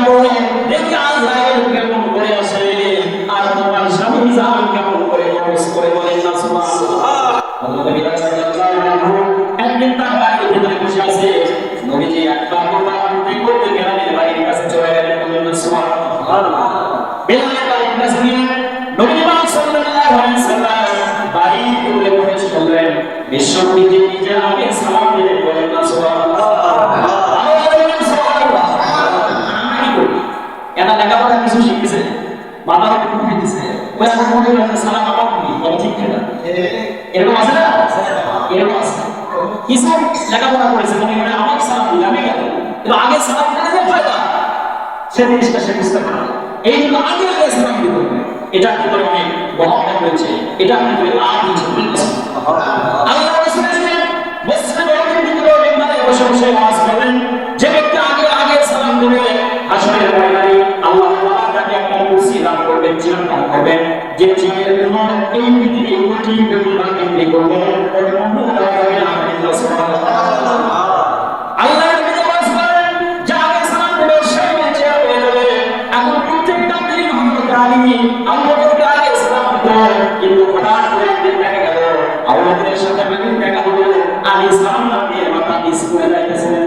রাখো দেখি আজরাইল কেমন করে আসে আর তোমার স্বামী জান কেমন করে খরচ করে বলেন না সুবহানাল্লাহ হযরত বিলাল রাদিয়াল্লাহু একদিন তার বাড়ির ভিতরে বসে আছে নবীজি একবার দুবার করতে করতে গেলেন বাড়ির কাছে চলে গেলেন বলেন না সুবহানাল্লাহ বিলালের বাড়ির কাছে গিয়ে নবী পাক সাল্লাল্লাহু আলাইহি সাল্লাম বাড়ি খুলে বসে শুনলেন বিশ্ব এটা লেখাপড়া কিছু দিছে ওই এখন মনে সালাম আমার বলে ঠিক কিনা এরকম আছে না? এরকম আছে। কিছু লেখাপড়া করেছে মনে সালাম দিলে আমি গেল কিন্তু আগে সালাম দিলে যে ফায়দা সে জিনিসটা সে বুঝতে পারে এই জন্য আগে আগে সালাম দিতে হবে। এটা ভিতরে অনেক রয়েছে এটা ভিতরে আল্লাহ। রাসূল বসে বসে করেন যাবে এখন প্রত্যেকটা দিন হযরত আলী আল্লাহর আগে সালাম দিত কিন্তু হঠাৎ করে একদিন দেখা গেল আল্লাহর সাথে দেখা হলো আলী সালাম না দিয়ে মাথা নিচ করে যাইতেছিলেন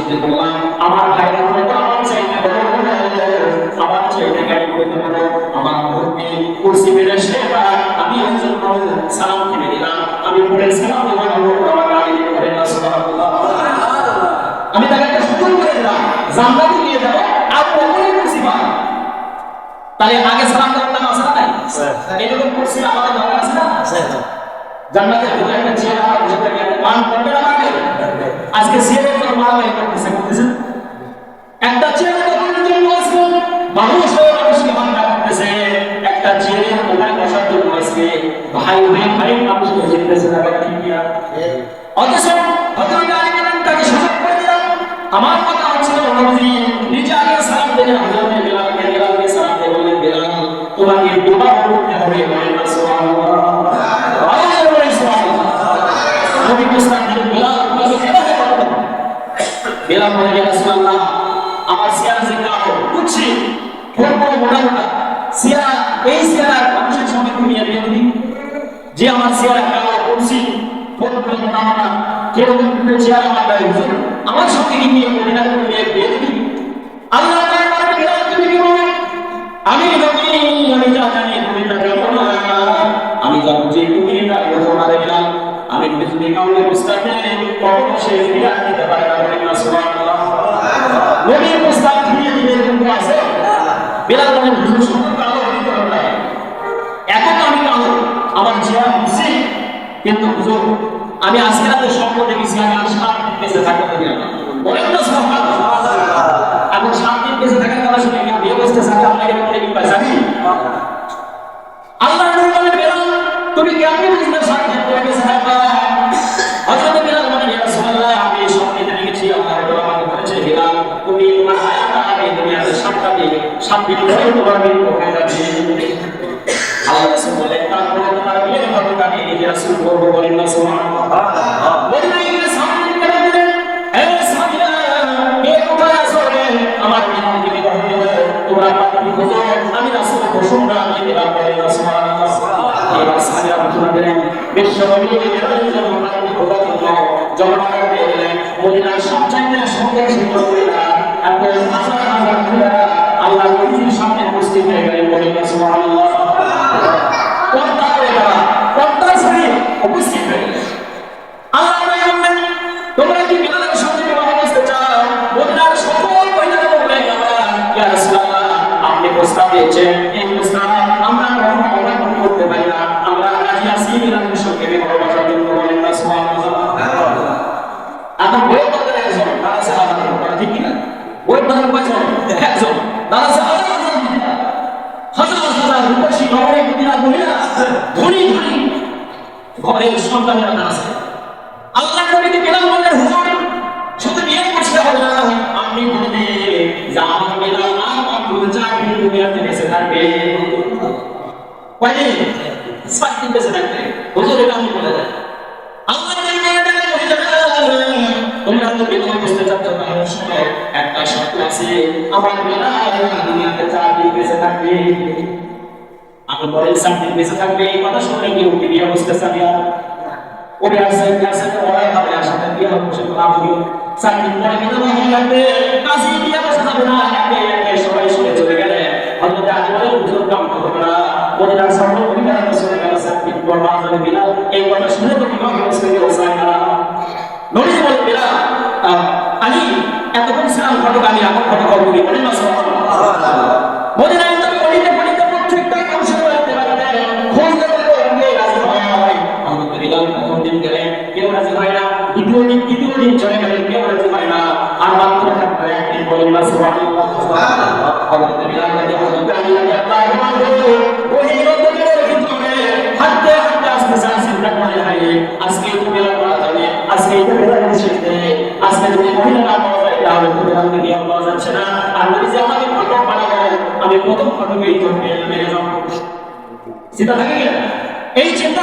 চিন্তা করলাম আমার হয়তো আমার চাইতে আমার চাইতে গাড়ি করতে পারো আমার মুরব্বী কুরসি মেরে সেবা আমি একজন সালাম কিনে দিলাম আমি পড়ে সালাম দেওয়ার আমার গাড়ি করে না আমি তাকে একটা সুযোগ করে দিলাম জান্নাতে নিয়ে যাব আর কখনোই কুরসি পাবো তাহলে আগে সালাম দেওয়ার নাম আছে না নাই এরকম কুরসি আমাদের দরকার আছে না জান্নাতের ভিতরে একটা চেয়ার আমার ভিতরে মান করবে না আজকে চেয়ারের জন্য মারামারি করতেছে করতেছে একটা ছেলে দখলের জন্য আজকে মানুষ হয়ে মানুষকে হত্যা করতেছে? একটা ছেলে ওখানে বসার জন্য আসবে ভাই ভাই ভাই মানুষকে জিততেছে না ঠিক কিনা? অথচ বিলাল বলে ইয়া রাসূলুল্লাহ আমার সিয়ার যে কালো বুঝছি বড় বড় মোটা মোটা সিয়ারা এই সিয়ারা মানুষের সঙ্গে তুমি এড়িয়ে দিবি যে আমার চেহারা কালো করছি ফোন করে নাম না কেউ কিন্তু চেহারা আমার গায়ে হুজুর আমার সঙ্গে কি নিয়ে পরিণাম করে নিয়ে বিয়ে আমি বুঝতে কাউকে দিলে কখনো সে ফিরে দিতে পারে না বলেন না সুবহানাল্লাহ নবী প্রস্তাব দিয়ে দিলে কিন্তু আছে। বিলাল বলেন হুজুর কালো হইতে হবে না। এখন আমি কালো, আমার চেহারা বুঝছি কিন্তু হুজুর, আমি আজকে রাতে স্বপ্ন দেখেছি, আমি আর সাত বেঁচে থাকতে পারি না। বলেন তো সুবহানাল্লাহ এখন সাত দিন বেঁচে থাকার কথা শুনে কেউ বিয়ে বসতে চাই আপনাকে মনে কি পাইছি। আল্লাহ নবী বলেন, বেলাল, তুমি কেমন দিন সাত দিন পরে তোমার মৃত্যু আল্লাহ রাসূল বলেন, তারপরে তোমার বিয়ের ঘটনা নিয়ে নিজে রাসূল বলব বলেন না, সুবহানাল্লাহ। মদিনায় গিয়ে সামনে গেলে দিলেন, হে সামিয়া কে কোথায় আছো রে? আমার তোমরা আমি সুন্দর একজন তারা হাজার হাজার রূপসী নগরে মদিনা মহিলা ধনী ধনী। ঘরের সন্তানেরা আছে। আল্লাহ নবীকে বেলাল বললেন হুজুর। শুধু বিয়ে করতে হবে না, আপনি বলে দিন যে আমার বেলাল আমার চাকরি দুনিয়াতে বেঁচে থাকবে। কয়দিন? সাত বেঁচে থাকবে। হুজুর, এটা আপনি বলে দেন। আল্লাহ তোমরা তো বেতন বুঝতে চাচ্ছ না একটা আছে, আমার দুনিয়াতে চাকরি বেঁচে থাকবে। আমি বলেন সামনে বেঁচে থাকবে, এই কথা শুনে কেউ বিয়ে বুঝতে চাবি আর ওরে ক্লাসে তো ওরা হবে আসাতে বিয়ে হবে সে লাভ হইল সামনে পরে বিধবা হয়ে লাগবে, কাজী বিয়ে বসে যাবে না, একে একে সবাই শুনে চলে গেলে। হয়তো আগে বলে হুজুর কাম করবে না। ওরে আর সব পরিবার চলে গেল সামনে বরবাদ হয়ে বিলাল এই কথা শুনে তো এতক্ষণ ছিলাম ফটো আমি এখন কল করি বলেন না সুবহানাল্লাহ মদিনায় তবে পড়িতে পড়িতে প্রত্যেকটা মানুষ করতে পারবে খোঁজ রাজি রাজি হয় না না। না আমরা আজকে আজকে না তাহলে তো নিয়ে বানাবো আমি প্রথম চিন্তা থাকে কি? এই চিন্তা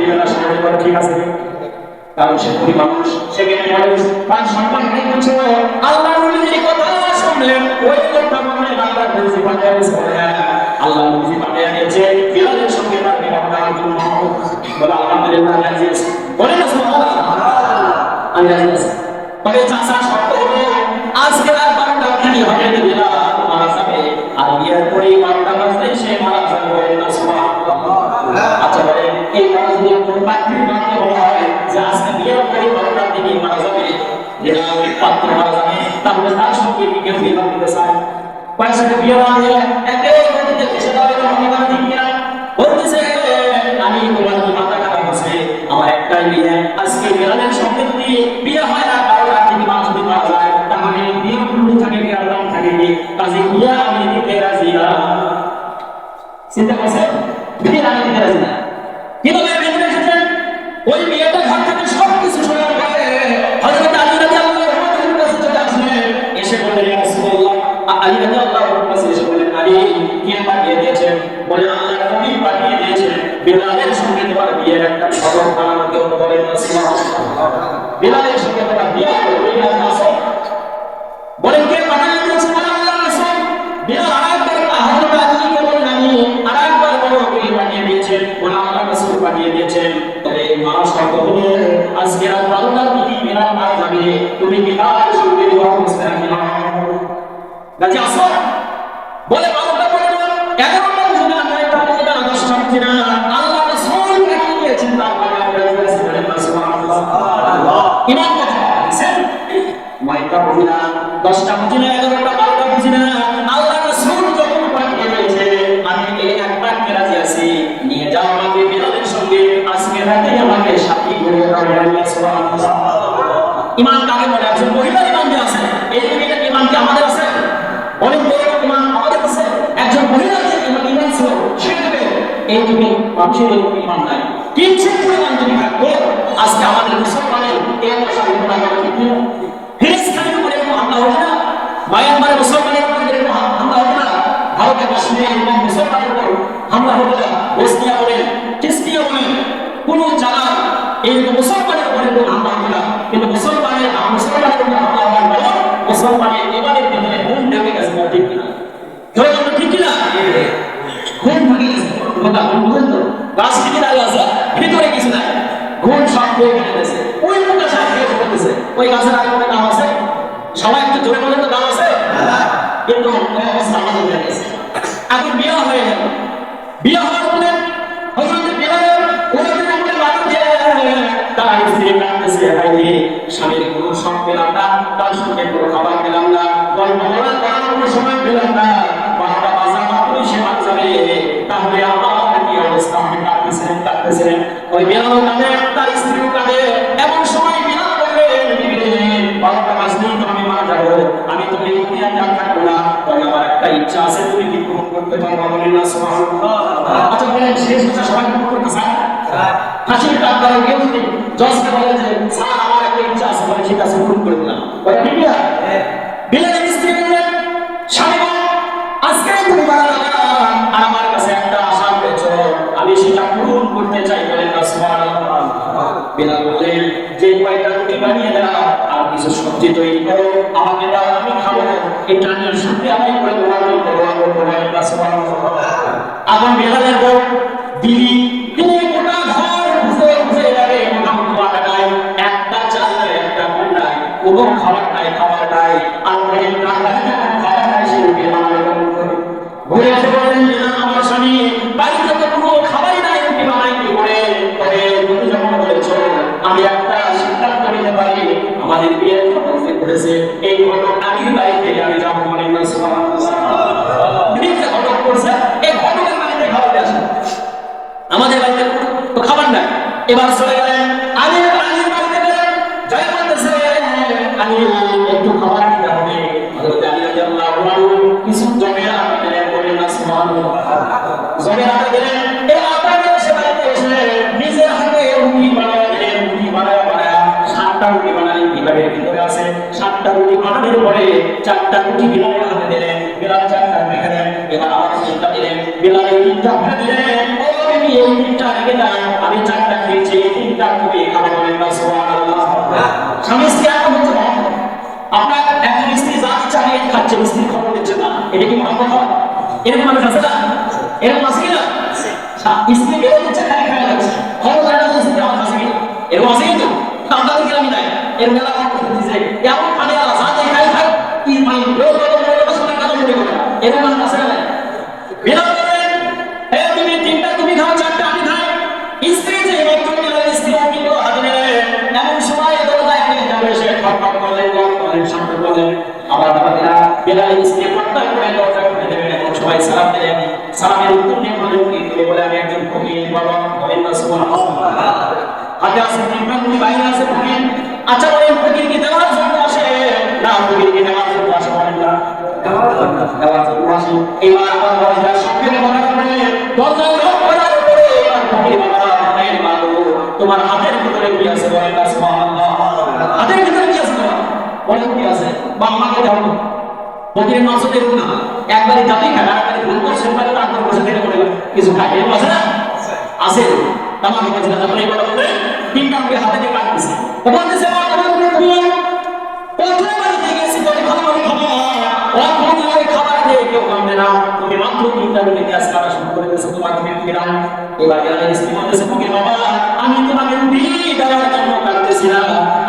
দিবে না সমাজ বলে ঠিক আছে? কারণ সে গরিব মানুষ সেখানে মানুষ। তার সম্মান নেই কিছু আল্লাহ নবীর কথা শুনলেন ওই লোকটা মনে হয় আল্লাহ নবী পাঠিয়ে দিয়েছে। আল্লাহ নবী পাঠিয়ে দিয়েছে। বিলালের সঙ্গে তার বিবাহ করার জন্য বলে, আলহামদুলিল্লাহ রাজি আছে। বলে, না, সুবহানাল্লাহ আমি রাজি তবে চাষা শর্ত আজকে রাত বারোটা কি হবে দিলা মারা যাবে? আর বিয়ের পরে তাহলে তার সঙ্গে বিয়ে চায় পয়সাকে বিয়ে দিয়ে একে বিলালের সঙ্গে তোমার বিয়ের একটা খবর আমাকে বলেন না সুবহানাল্লাহ বিলালের সঙ্গে তোমার বিয়ে করবে বিলাল রাসূল বলেন কে পাঠিয়ে দিয়েছেন বলে আল্লাহ রাসূল বিলাল আরেকবার হযরত আলীকে বলেন আমি আরেকবার বড় বিয়ে পাঠিয়ে দিয়েছেন বলে আল্লাহ রাসূল পাঠিয়ে দিয়েছেন তবে মা শর্ত হলো আজকে রাত বারোটার দিকে বিলাল মারা যাবে? তুমি বিলালের সঙ্গে বিবাহ করতে রাখি না গাজী দশটা বুঝি না এগারোটা, বারোটা বুঝি না। আল্লাহ রসুল যখন পাঠিয়ে দিয়েছে, আমি এই একটা কেরাজে আছি, নিয়ে যাও আমাকে বিড়ালের সঙ্গে। আজকে রাতে আমাকে সাথী করে ইমান কাকে বলে? একজন মহিলা ইমান যে আছে। এই মহিলার ইমান কি আমাদের আছে? অনেক বড় ইমান আমাদের আছে। একজন মহিলা যে ইমান ছিল, সে দেবে এই তুমি মানুষের ইমান নাই। কিঞ্চিত পরিমাণ যদি থাকবে আজকে আমাদের মুসলমানের এই দশা ঘটনা ঘটে হিরেস খালি আমাদের কাশ্মীরে এবং মুসলমানের উপর হামলা হতো না বসনিয়া বলেন খ্রিস্টিয়া বলেন কোন জায়গায় এই মুসলমানের উপরে কোনো হামলা হতো না কিন্তু মুসলমানের মুসলমানের উপর হামলা হওয়ার পর মুসলমানের এবারের ভিতরে ঘুম ঢেকে গেছে বলে ঠিক কিনা কেউ আমরা ঠিক কিনা ঘুম ঢেকে গেছে, কথা বুঝেন তো? থেকে দাঁড়িয়ে আছে, ভিতরে কিছু নাই, ঘুম সব হয়ে গেছে ওই মুখটা সব হয়ে বলতেছে ওই গাছের আগে মনে নাম আছে, সবাই একটু জোরে বলেন তো, নাম আছে? কিন্তু অবস্থা আমাদের হয়ে গেছে। এখন বিয়ে হয়ে গেল। বিয়ে হওয়ার পরে হজরত বিলালের ওনাদের সব পেলাম না, তার সঙ্গে কোনো খাবার পেলাম না, গল্প সময় পেলাম না। বারোটা বাজা মাত্রই সে যাবে তাহলে আমার কি অবস্থা? আপনি কাঁদতেছিলেন বিলাল স্ত্রীও কাঁদে। এমন সময় বিলাল বারোটা বাজলেই তো আমি মারা আমি তো এই থাকব না। তবে আমার একটা ইচ্ছা আছে করতে পারব বলেন না সুবহানাল্লাহ। আচ্ছা বলেন শেষ ইচ্ছা সবাই পূরণ করতে চায় হাসির টাক করে কেউ যদি জজকে বলে যে স্যার আমার একটা ইচ্ছা আছে বলে ঠিক আছে পূরণ করে দিলাম। বলে ঠিক না বিলালের স্ত্রী বললেন স্বামী আজকে তুমি মারা আর আমার কাছে একটা আশা রয়েছে। আমি সেটা পূরণ করতে চাই। বলেন না সুবহানাল্লাহ। বিলাল বললেন যে কয়টা রুটি বানিয়ে দাও আর কিছু সবজি তৈরি করো আমাকে দাও আমি খাব। এটা নিয়ে সাথে আমি করে তোমার তো খাবার নাই। এবার আমি আলীর বাড়িতে গেলেন জয় বলতেছে একটু খাবার দিতে হবে কিছু বানানোর পরে চারটা রুটি বিলালের হাতে দিলেন বিলাল চারটা রেখে দেন এবার আবার তিনটা দিলেন বিলাল এই তিনটা হাতে দিলেন। ও বিবি, এই তিনটা রেখে দাও আমি চারটা খেয়েছি এই তিনটা তুমি খাব বলেন না সুবহানাল্লাহ। স্বামী স্ত্রী এখন হচ্ছে মহব্বত। আপনার এখন স্ত্রী যা নিয়ে খাচ্ছে স্ত্রী খবর দিচ্ছে না। এটা কি মহব্বত হয় এরকম মানুষ আছে না? এরকম আছে কিনা? স্বা- স্ত্রী বেরো দিচ্ছে খালি খাওয়া যাচ্ছে। খবর জানা যাচ্ছে স্ত্রী আমার কাছে। এরকম আছে কিন্তু আমরা তো গেলাম নাই। এর এরকম মানুষ আছে না বিনা করবেন হে তুমি তিনটা তুমি খাও চারটা আমি খাই স্ত্রী যে মাত্র গেলেন স্ত্রী কিন্তু হাতে নেবেন এমন সময় দরজায় নিয়ে যাবে সে খপ খপ করলেন গপ করলেন শান্ত করলেন আবার বাবা দিলা বেলাল স্ত্রী পর্দা করে দরজা খুলে দেবেন এবং সবাই সালাম দিলেন সালামের উত্তর নিয়ে বললেন কি তুমি বলে আমি একজন ফকির বাবা বলেন না সুবহানাল্লাহ হাতে আছে তিনটা তুমি বাইরে আছে ফকির আচ্ছা বলেন ফকির কি দেওয়ার জন্য আসে না ফকির কি দেওয়ার জন্য আসে বলেন না বলে তোমার হাতের ভিতরে আছে বলেন না সুবহানাল্লাহ হাতের ভিতরে কি আছে আমাকে বলে কিছু খায় এরকম আছে না আছে তামাকে বলছে না তারপরে এবার বলতে তিনটা মুখে হাতে দিয়ে কেউ কামবে না। তুমি মাত্র তিনটা মুখে কাটা শুরু করে দিয়েছ, তোমার তুমি ফিরাও এবার গেলেন স্ত্রী বলতেছে, ওকে বাবা, আমি তোমাকে রুটি দেওয়ার জন্য কাটতেছি না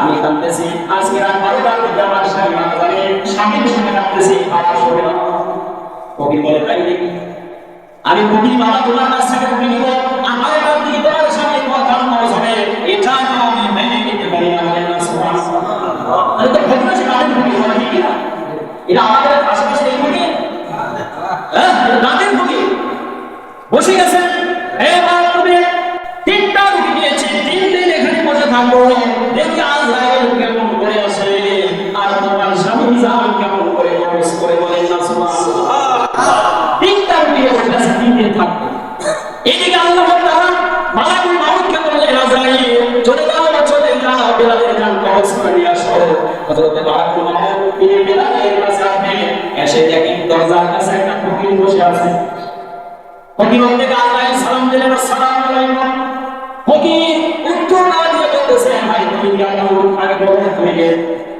আমি কাটতেছি আজকে রাত বারোটার মধ্যে আমার স্বামী মারা যাবে স্বামীর সঙ্গে কাটতেছি খাবার শোবে না। কবি বলে, তাই দেখি আমি কবি বাবা, তোমার কাছ থেকে কবি নিব। আমার কাছ থেকে তোমার সঙ্গে কথা নয় হবে এটা আমি মেনে নিতে পারি না বলেন না, সুবহানাল্লাহ। তো ঘটনা সে কাদের হয় না এটা আমাদের আশেপাশে এই কবি হ্যাঁ এটা কাদের কবি বসে গেছেন তিনটা রুটি দিয়েছি তিন দিন এখানে বসে থাকব। দেখি আজরাইল কেমন করে আসে আর তোমার স্বামী জান কেমন করে খরচ করে বলেন না তিনটা রুটি বসে আছে তিন দিন থাকব। এদিকে আল্লাহ তাআলা মালাকুল মাউতকে বললেন আজরাইল চলে যাও চলে যাও, বেলালের জান খরচ করে নিয়ে আসো। হযরত মালাকুল মাউত তিনি বেলালের কাছে আসবেন এসে দেখেন দরজার কাছে একটা ফকির বসে আছে। ফকির থেকে আল্লাহ সালাম দিলেন, আসসালামু আলাইকুম। ফকির উত্তর না দিয়ে বলতেছে, ভাই, তুমি কি আগে বলো তুমি কে?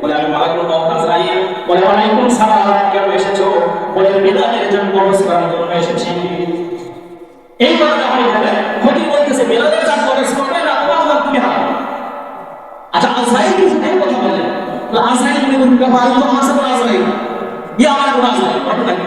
বলে, আমি মালাকুল মউত আজরাইল বলে, ওয়ালাইকুম সালাম, কেন এসেছ? বলে, বিদায়ের জন্য নমস্কার আচ্ছা আজরাইল আজরাইল আজরাইল। আজরাইল।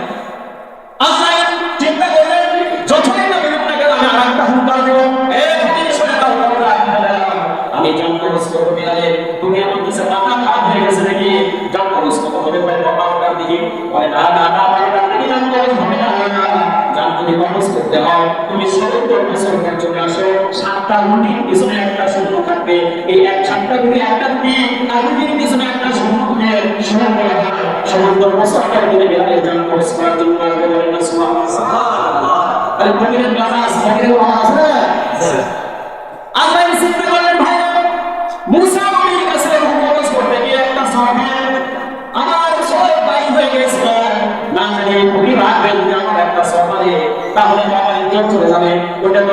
সাতটা রুটির পিছনে একটা শূন্য থাকবে। এই এক সাতটা রুটি একটা রুটি আর রুটির পিছনে একটা শূন্য দিয়ে শূন্য করা হয়। সত্তর বছর পর তুমি বেলালে খরচ করার জন্য আসবে বলেন না সুবহানাল্লাহ। তাহলে ফকিরের গাছ আছে ফকিরের গাছ আছে? না? চিন্তা করলেন ভাই মুসা নবীর কাছে খরচ করতে গিয়ে একটা সাহাবী আমার সব বাই হয়ে গেছিল। না জানি খুবই রাখবেন আমার একটা সহবাদে তাহলে বাবার ইজ্জত চলে যাবে। ওটা তো